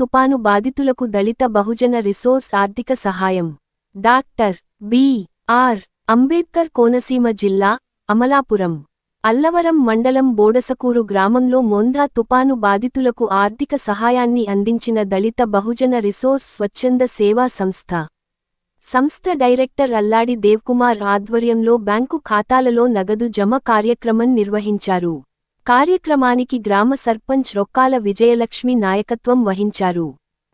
తుపాను బాధితులకు దళిత బహుజన రిసోర్స్ ఆర్థిక సహాయం. Doctor B. R. Ambedkar Konaseema జిల్లా అమలాపురం. అల్లవరం మండలం బోడసకూరు గ్రామంలో మొందా తుపాను బాధితులకు ఆర్థిక సహాయాన్ని అందించిన దళిత బహుజన రిసోర్స్ స్వచ్ఛంద సేవా సంస్థ. సంస్థ డైరెక్టర్ అల్లాడి దేవ్కుమార్ ఆధ్వర్యంలో బ్యాంకు ఖాతాలలో నగదు జమ కార్యక్రమం నిర్వహించారు. కార్యక్రమానికి గ్రామ సర్పంచ్ రొక్కాల విజయలక్ష్మి నాయకత్వం వహించారు.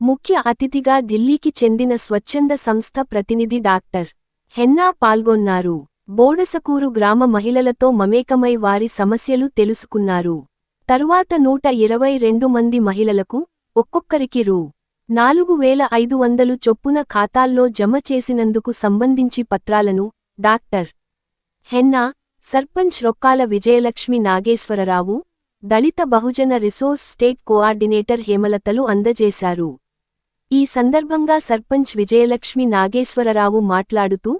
ముఖ్య అతిథిగా ఢిల్లీకి చెందిన స్వచ్ఛంద సంస్థ ప్రతినిధి డాక్టర్ హెన్నా పాల్గొన్నారు. బోడసకూరు గ్రామ మహిళలతో మమేకమై వారి సమస్యలు తెలుసుకున్నారు. తరువాత నూట ఇరవై రెండు మంది మహిళలకు ఒక్కొక్కరికి రూ. నాలుగు వేల ఐదు వందలు చొప్పున ఖాతాల్లో జమ చేసినందుకు సంబంధించి పత్రాలను doctor Henna sarpanch Rokkala Vijayalakshmi Nageswararao Dalit Bahujan resource state coordinator హేమలతలు అందజేశారు. ఈ సందర్భంగా సర్పంచ్ విజయలక్ష్మి నాగేశ్వరరావు మాట్లాడుతూ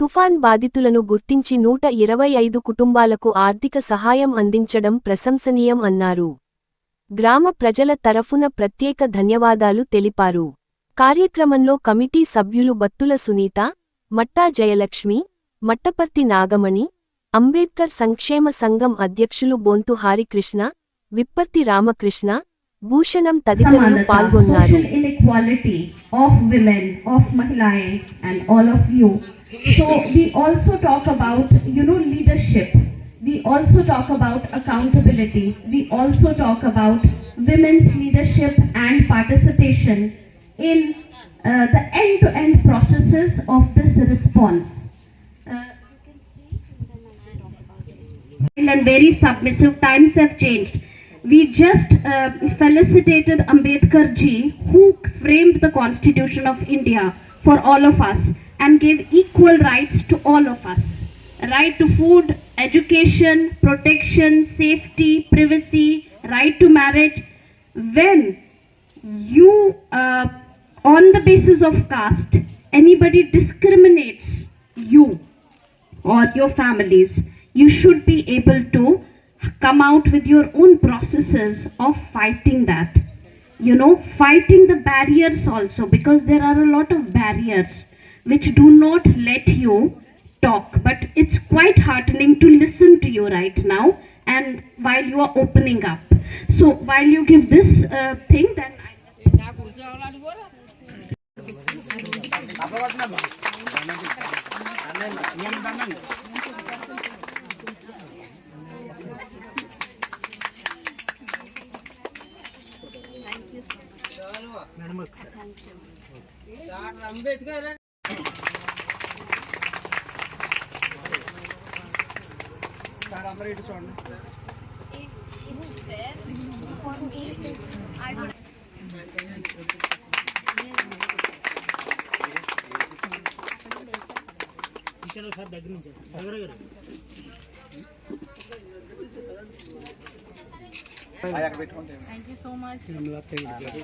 తుఫాన్ బాధితులను గుర్తించి నూట ఇరవై ఐదు కుటుంబాలకు ఆర్థిక సహాయం అందించడం ప్రశంసనీయం అన్నారు. గ్రామ ప్రజల తరఫున ప్రత్యేక ధన్యవాదాలు తెలిపారు. కార్యక్రమంలో కమిటీ సభ్యులు బత్తుల సునీత మట్టా జయలక్ష్మి మట్టపర్తి నాగమణి అంబేద్కర్ సంక్షేమ సంఘం అధ్యక్షులు బొంతు హారికృష్ణ విప్పర్తి రామకృష్ణ భూషణం తదితరులు పాల్గొన్నారు. So also talk about, you know, leadership. We also talk about accountability. We also talk about women's leadership and participation in uh, the end-to-end processes of this response. And very submissive times have changed. We just uh, felicitated Ambedkar ji, who framed the Constitution of India for all of us and gave equal rights to all of us. Right to food, education, protection, safety, privacy, right to marriage. When you, uh, on the basis of caste, anybody discriminates you or your families, you should be able to come out with your own processes of fighting that. You know, fighting the barriers also, because there are a lot of barriers which do not let you talk. But it's quite heartening to listen to you right now and while you are opening up. So, while you give this uh, thing, then I అలాగే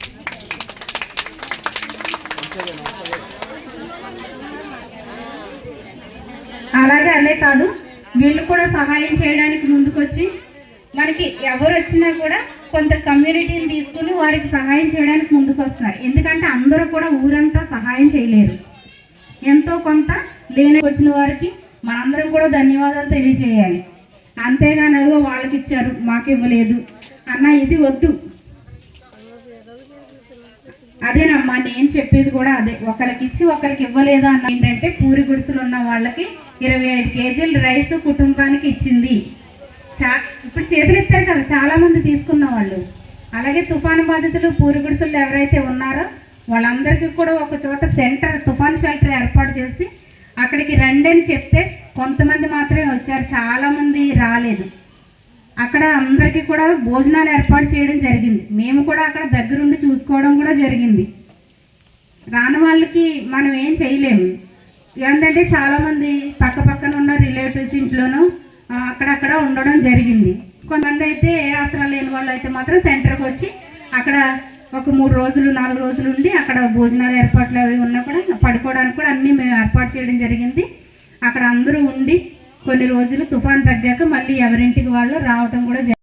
కాదు. వీళ్ళు కూడా సహాయం చేయడానికి ముందుకొచ్చి మనకి ఎవరు వచ్చినా కూడా కొంత కమ్యూనిటీని తీసుకుని వారికి సహాయం చేయడానికి ముందుకు వస్తున్నారు ఎందుకంటే అందరూ కూడా ఊరంతా సహాయం చేయలేరు. ఎంతో కొంత లేని వచ్చిన వారికి మనందరం కూడా ధన్యవాదాలు తెలియజేయాలి. అంతేగాని అదిగో వాళ్ళకి ఇచ్చారు మాకు ఇవ్వలేదు అన్న ఇది వద్దు. అదేనమ్మా నేను చెప్పేది కూడా అదే. ఒకరికి ఇచ్చి ఒకరికి ఇవ్వలేదు అన్న ఏంటంటే పూరి గుడిసెలు ఉన్న వాళ్ళకి ఇరవై ఐదు కేజీలు రైస్ కుటుంబానికి ఇచ్చింది. చా ఇప్పుడు చేతులు ఎత్తారు కదా చాలామంది తీసుకున్న వాళ్ళు. అలాగే తుఫాను బాధితులు పూరిగుడుసులు ఎవరైతే ఉన్నారో వాళ్ళందరికీ కూడా ఒక చోట సెంటర్ తుఫాన్ షెల్టర్ ఏర్పాటు చేసి అక్కడికి రండి అని చెప్తే కొంతమంది మాత్రమే వచ్చారు. చాలామంది రాలేదు. అక్కడ అందరికీ కూడా భోజనాలు ఏర్పాటు చేయడం జరిగింది. మేము కూడా అక్కడ దగ్గరుండి చూసుకోవడం కూడా జరిగింది. రాని వాళ్ళకి మనం ఏం చేయలేము. ఏంటంటే చాలా మంది పక్క పక్కన ఉన్న రిలేటివ్స్ ఇంట్లోనూ అక్కడక్కడ ఉండడం జరిగింది. కొంతమంది అయితే అసలు లేని వాళ్ళు అయితే మాత్రం సెంటర్కి వచ్చి అక్కడ ఒక మూడు రోజులు నాలుగు రోజులు ఉండి అక్కడ భోజనాలు ఏర్పాట్లు అవి ఉన్నా కూడా పడుకోవడానికి కూడా అన్నీ మేము ఏర్పాటు చేయడం జరిగింది. అక్కడ అందరూ ఉండి కొన్ని రోజులు తుఫాన్ తగ్గాక మళ్ళీ ఎవరింటికి వాళ్ళు రావటం కూడా జరిగింది